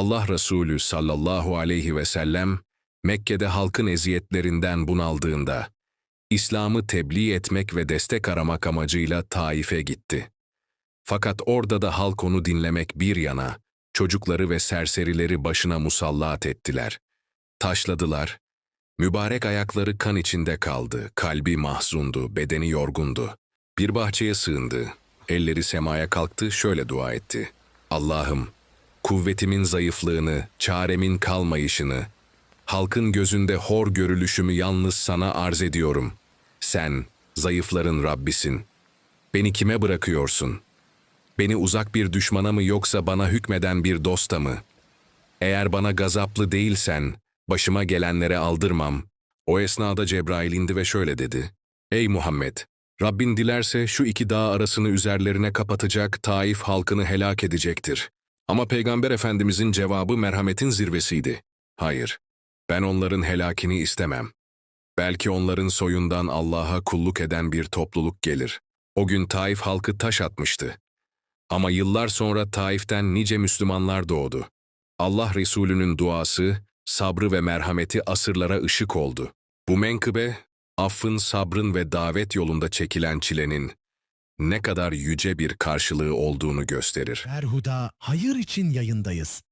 Allah Resulü sallallahu aleyhi ve sellem Mekke'de halkın eziyetlerinden bunaldığında İslam'ı tebliğ etmek ve destek aramak amacıyla Taif'e gitti. Fakat orada da halk onu dinlemek bir yana, çocukları ve serserileri başına musallat ettiler. Taşladılar. Mübarek ayakları kan içinde kaldı, kalbi mahzundu, bedeni yorgundu. Bir bahçeye sığındı, elleri semaya kalktı, şöyle dua etti. Allah'ım, kuvvetimin zayıflığını, çaremin kalmayışını, halkın gözünde hor görülüşümü yalnız sana arz ediyorum. Sen, zayıfların Rabbisin. Beni kime bırakıyorsun? Beni uzak bir düşmana mı yoksa bana hükmeden bir dosta mı? Eğer bana gazaplı değilsen, başıma gelenlere aldırmam. O esnada Cebrail indi ve şöyle dedi. Ey Muhammed! Rabbin dilerse şu iki dağ arasını üzerlerine kapatacak, Taif halkını helak edecektir. Ama Peygamber Efendimizin cevabı merhametin zirvesiydi. Hayır, ben onların helakini istemem. Belki onların soyundan Allah'a kulluk eden bir topluluk gelir. O gün Taif halkı taş atmıştı. Ama yıllar sonra Taif'ten nice Müslümanlar doğdu. Allah Resulü'nün duası, sabrı ve merhameti asırlara ışık oldu. Bu menkıbe, affın, sabrın ve davet yolunda çekilen çilenin ne kadar yüce bir karşılığı olduğunu gösterir. Berhuda hayır için yayındayız.